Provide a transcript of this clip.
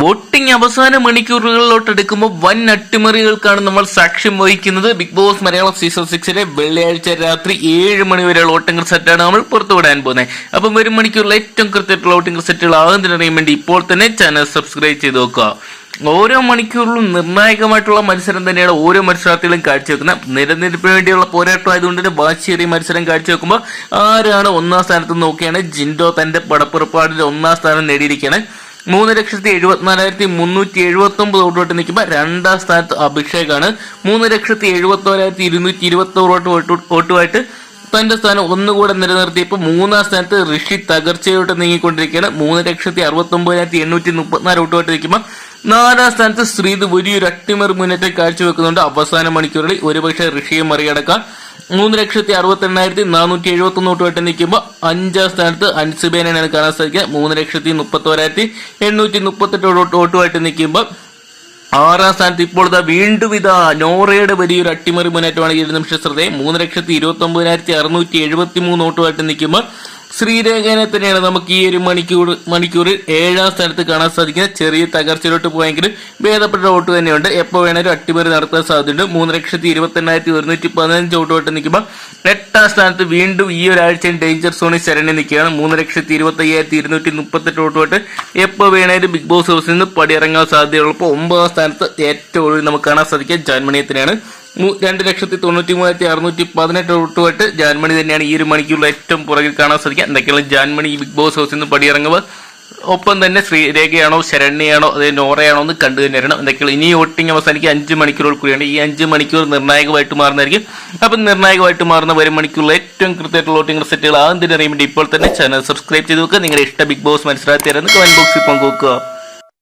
Voting അവസാന മണിക്കൂറുകളിലോട്ട് എടുക്കുമ്പോൾ വൻ അട്ടിമറികൾക്കാണ് നമ്മൾ സാക്ഷ്യം വഹിക്കുന്നത്. ബിഗ് ബോസ് മലയാളം സീസൺ സിക്സിലെ വെള്ളിയാഴ്ച രാത്രി ഏഴ് മണി വരെയുള്ള വോട്ടിംഗ് സെറ്റാണ് നമ്മൾ പുറത്തുവിടാൻ പോകുന്നത്. അപ്പം ഒരു മണിക്കൂറിൽ ഏറ്റവും കൃത്യമായിട്ടുള്ള വോട്ടിംഗ് സെറ്റുകൾ ആകുന്നതിനറിയാൻ വേണ്ടി ഇപ്പോൾ തന്നെ ചാനൽ സബ്സ്ക്രൈബ് ചെയ്ത് നോക്കുക. ഓരോ മണിക്കൂറിലും നിർണായകമായിട്ടുള്ള മത്സരം തന്നെയാണ് ഓരോ മത്സരാർത്ഥികളും കാഴ്ചവെക്കുന്നത്. നിലനിൽപ്പിന് വേണ്ടിയുള്ള പോരാട്ടം ആയതുകൊണ്ട് തന്നെ വാശിയേറിയ മത്സരം കാഴ്ചവെക്കുമ്പോൾ ആരാണ് ഒന്നാം സ്ഥാനത്ത് നോക്കിയാണ് ജിൻഡോ തന്റെ പടപ്പുറപ്പാടിൽ ഒന്നാം സ്ഥാനം നേടിയിരിക്കുകയാണ് മൂന്ന് ലക്ഷത്തി എഴുപത്തിനാലായിരത്തി മുന്നൂറ്റി എഴുപത്തി ഒമ്പത് വോട്ട് നിൽക്കുമ്പോൾ രണ്ടാം സ്ഥാനത്ത് അഭിഷേകാണ്. മൂന്ന് ലക്ഷത്തി എഴുപത്തോരായിരത്തി ഇരുന്നൂറ്റി ഇരുപത്തി വോട്ട് വോട്ട് വോട്ടുമായിട്ട് തന്റെ സ്ഥാനം ഒന്നുകൂടെ നിലനിർത്തിയപ്പോൾ മൂന്നാം സ്ഥാനത്ത് ഋഷി തകർച്ചയോട്ട് നീങ്ങിക്കൊണ്ടിരിക്കുകയാണ്. മൂന്ന് ലക്ഷത്തി അറുപത്തി ഒമ്പതിനായിരത്തി എണ്ണൂറ്റി മുപ്പത്തിനാല് വോട്ടുമായിട്ട് നിൽക്കുമ്പോൾ നാലാം സ്ഥാനത്ത് ശ്രീത് വലിയൊരു അട്ടിമറി മുന്നേറ്റം കാഴ്ചവെക്കുന്നുണ്ട്. അവസാന മണിക്കൂറിൽ ഒരുപക്ഷെ ഋഷിയെ മറികടക്കാം. മൂന്ന് ലക്ഷത്തി അറുപത്തി എണ്ണായിരത്തി നാനൂറ്റി എഴുപത്തി ഒന്ന് വോട്ട് നിൽക്കുമ്പോൾ അഞ്ചാം സ്ഥാനത്ത് അൻസുബേനാണ് കാണാൻ സാധിക്കുക. മൂന്ന് ലക്ഷത്തി മുപ്പത്തി ഒരായിരത്തി എണ്ണൂറ്റി മുപ്പത്തെട്ട് വോട്ട് വോട്ടുമായിട്ട് നിൽക്കുമ്പോൾ ആറാം സ്ഥാനത്ത് ഇപ്പോൾ ഇതാ വീണ്ടും ഇതാ നോറയുടെ വലിയൊരു അട്ടിമറി മുന്നേറ്റമാണ് ഈ നിമിഷ ശ്രദ്ധയെ. മൂന്ന് ലക്ഷത്തി ഇരുപത്തി ഒമ്പതിനായിരത്തി അറുന്നൂറ്റി എഴുപത്തി മൂന്ന് വോട്ടുമായിട്ട് നിൽക്കുമ്പോൾ ശ്രീരേഖനെ തന്നെയാണ് നമുക്ക് ഈ ഒരു മണിക്കൂർ മണിക്കൂറിൽ ഏഴാം സ്ഥാനത്ത് കാണാൻ സാധിക്കുന്നത്. ചെറിയ തകർച്ചയിലോട്ട് പോയെങ്കിലും ഭേദപ്പെട്ട വോട്ട് തന്നെയുണ്ട്. എപ്പോൾ വേണമെങ്കിലും അട്ടിമറി നടത്താൻ സാധ്യതയുണ്ട്. മൂന്ന് ലക്ഷത്തി ഇരുപത്തി എണ്ണായിരത്തി ഒരുന്നൂറ്റി പതിനഞ്ച് വോട്ട് നിൽക്കുമ്പോൾ എട്ടാം സ്ഥാനത്ത് വീണ്ടും ഈ ഒരാഴ്ചയും ഡേഞ്ചർ സോണിൽ ശരണി നിൽക്കുകയാണ്. മൂന്ന് ലക്ഷത്തി ഇരുപത്തി അയ്യായിരത്തി ഇരുന്നൂറ്റി മുപ്പത്തെട്ട് വോട്ട് എപ്പോൾ വേണേലും ബിഗ് ബോസ് ഹൗസിൽ നിന്ന് പടിയിറങ്ങാൻ സാധ്യതയുള്ളപ്പോൾ ഒമ്പതാം സ്ഥാനത്ത് ഏറ്റവും ഒടുവിൽ നമുക്ക് കാണാൻ സാധിക്കുക മൂ- രണ്ട് ലക്ഷത്തി തൊണ്ണൂറ്റി മൂവായിരത്തി അറുന്നൂറ്റി പതിനെട്ട് വോട്ടുമായിട്ട് ജാൻമണി തന്നെയാണ് ഈ ഒരു മണിക്കൂറിൽ ഏറ്റവും പുറകിൽ കാണാൻ സാധിക്കുക. എന്തൊക്കെയാണ് ജാൻമണി ബിഗ് ബോസ് ഹൗസിൽ നിന്ന് പടിയിറങ്ങുമ്പോൾ ഒപ്പം തന്നെ ശ്രീരേഖയാണോ ശരണ്യയാണോ അതേ നോറയാണോ എന്ന് കണ്ടു തന്നെ അറിയണം എന്തൊക്കെയാണ്? ഇനി വോട്ടിംഗ് അവസാനിക്കുക അഞ്ച് മണിക്കൂറുകൾ കൂടിയാണ്. ഈ അഞ്ച് മണിക്കൂർ നിർണായകമായിട്ട് മാറുന്നതായിരിക്കും. അപ്പം നിർണായകമായിട്ട് മാറുന്ന വരും മണിക്കൂറിൽ ഏറ്റവും കൃത്യമായിട്ടുള്ള വോട്ടിംഗ് റിസൾട്ടുകൾ ആദ്യം വേണ്ടി ഇപ്പോൾ തന്നെ ചാനൽ സബ്സ്ക്രൈബ് ചെയ്ത് വെക്കുക. നിങ്ങളുടെ ഇഷ്ട ബിഗ് ബോസ് മനസ്സിലാക്കി മത്സരാർത്ഥിയാരെന്ന് കമന്റ് ബോക്സിൽ പങ്കുവെക്കുക.